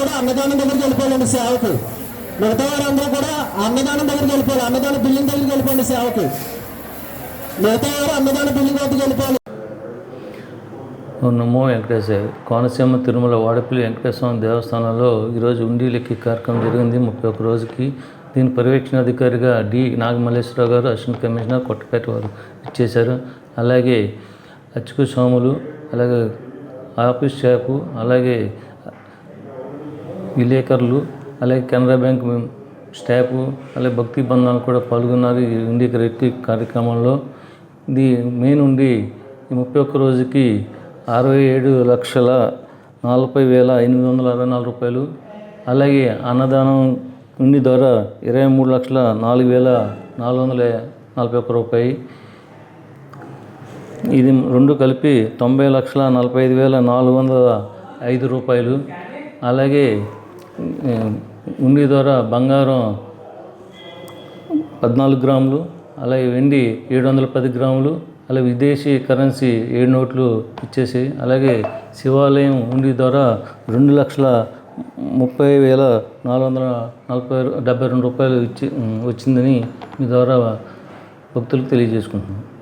కూడా అన్నదానం దగ్గరికి వెళ్ళిపోవాలండి సేవకు. మిగతా వారందరూ కూడా అన్నదానం దగ్గరికి వెళ్ళిపోవాలి. అన్నదాన బిల్లింగ్ దగ్గరికి వెళ్ళిపోండి సేవకు. మిగతా వారు అన్నదాన బిల్లింగ్ వద్దకు వెళ్ళిపోవాలి. నమో వెంకటేశ్వర కోనసీమ తిరుమల వాడపల్లి వెంకటేశ్వర దేవస్థానంలో ఈరోజు ఉండి లెక్కి కార్యక్రమం జరిగింది. ముప్పై ఒక్క రోజుకి దీని పర్యవేక్షణ అధికారిగా డి నాగమల్లేశ్వరరావు గారు అసిస్టెంట్ కమిషనర్ కొట్టపేట వారు ఇచ్చేశారు. అలాగే అచ్చుకు స్వాములు అలాగే ఆఫీస్ స్టాఫ్ అలాగే విలేకరులు అలాగే కెనరా బ్యాంక్ స్టాఫ్ అలాగే భక్తి బంధాలు కూడా పాల్గొన్నారు ఈ ఉండి రెట్టి కార్యక్రమంలో. ఇది మే నుండి ఈ ముప్పై ఒక్క రోజుకి అరవై ఏడు లక్షల నలభై వేల ఎనిమిది వందల అరవై నాలుగు రూపాయలు అలాగే అన్నదానం ఉండి ద్వారా ఇరవై మూడు లక్షల నాలుగు వేల నాలుగు వందల నలభై ఒక్క రూపాయి. ఇది రెండు కలిపి తొంభై లక్షల నలభై ఐదు వేల నాలుగు వందల ఐదు రూపాయలు అలాగే ఉండి ద్వారా బంగారం పద్నాలుగు గ్రాములు అలాగే వెండి ఏడు వందల పది గ్రాములు అలాగే విదేశీ కరెన్సీ ఏడు నోట్లు ఇచ్చేసి అలాగే శివాలయం ఉండి ద్వారా రెండు లక్షల ముప్పై వేల నాలుగు వందల నలభై డెబ్బై రెండు రూపాయలు ఇచ్చి వచ్చిందని మీ ద్వారా భక్తులకు తెలియజేసుకుంటున్నాను